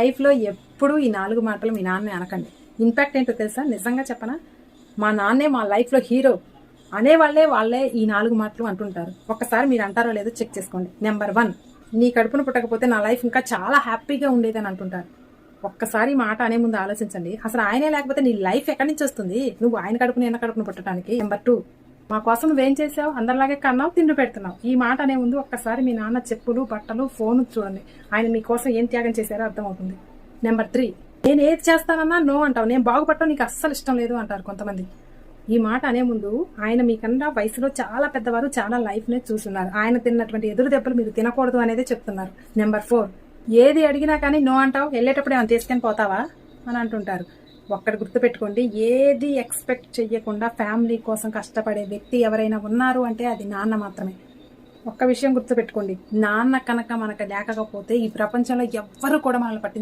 లైఫ్లో ఎప్పుడూ ఈ నాలుగు మాటలు మీ నాన్నే అనకండి. ఇంపాక్ట్ ఏంటో తెలుసా? నిజంగా చెప్పనా? మా నాన్నే మా లైఫ్లో హీరో అనేవాళ్ళే వాళ్ళే ఈ నాలుగు మాటలు అంటుంటారు. ఒక్కసారి మీరు అంటారో లేదో చెక్ చేసుకోండి. నెంబర్ వన్ నీ కడుపున పుట్టకపోతే నా లైఫ్ ఇంకా చాలా హ్యాపీగా ఉండేదని అంటుంటారు. ఒక్కసారి మాట అనే ముందు ఆలోచించండి. అసలు ఆయనే లేకపోతే నీ లైఫ్ ఎక్కడి నుంచి వస్తుంది? నువ్వు ఆయన కడుపుని ఎన్న కడుపును పుట్టడానికి? నెంబర్ టూ మా కోసం నువ్వేం చేసావు? అందరిలాగే కన్నావు తిండి పెడుతున్నావు. ఈ మాట అనే ముందు ఒక్కసారి మీ నాన్న చెప్పులు బట్టలు ఫోన్ చూడండి. ఆయన మీకోసం ఏం త్యాగం చేశారో అర్థమవుతుంది. నెంబర్ త్రీ నేను ఏది చేస్తానన్నా నో అంటావు. నేను బాగుపడటం నీకు అస్సలు ఇష్టం లేదు అంటారు కొంతమంది. ఈ మాట అనే ముందు ఆయన మీకన్నా వయసులో చాలా పెద్దవారు చాలా లైఫ్ నే చూస్తున్నారు. ఆయన తిన్నటువంటి ఎదురు దెబ్బలు మీరు తినకూడదు అనేది చెప్తున్నారు. నెంబర్ ఫోర్ ఏది అడిగినా కానీ నో అంటావు. వెళ్ళేటప్పుడు ఏమైనా తీసుకొని పోతావా? అని అంటుంటారు. ఒక్కటి గుర్తుపెట్టుకోండి ఏది ఎక్స్పెక్ట్ చెయ్యకుండా ఫ్యామిలీ కోసం కష్టపడే వ్యక్తి ఎవరైనా ఉన్నారు అంటే అది నాన్న మాత్రమే. ఒక్క విషయం గుర్తుపెట్టుకోండి నాన్న కనుక మనకు లేకపోతే ఈ ప్రపంచంలో ఎవ్వరు కూడా మనల్ని పట్టించు